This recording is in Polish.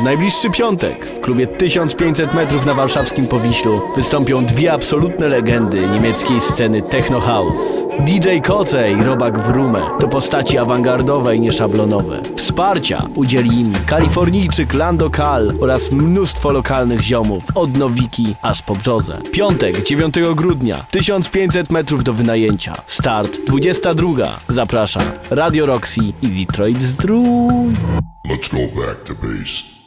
W najbliższy piątek w klubie 1500 metrów na warszawskim Powiślu wystąpią dwie absolutne legendy niemieckiej sceny Techno House. DJ Koce i Robak Wrume to postaci awangardowe i nieszablonowe. Wsparcia udzieli im kalifornijczyk Lando Kal oraz mnóstwo lokalnych ziomów, od Nowiki aż po Brzozę. Piątek, 9 grudnia, 1500 metrów do wynajęcia. Start 22. Zapraszam Radio Roxy i Detroit Zdrój. Let's go back to base.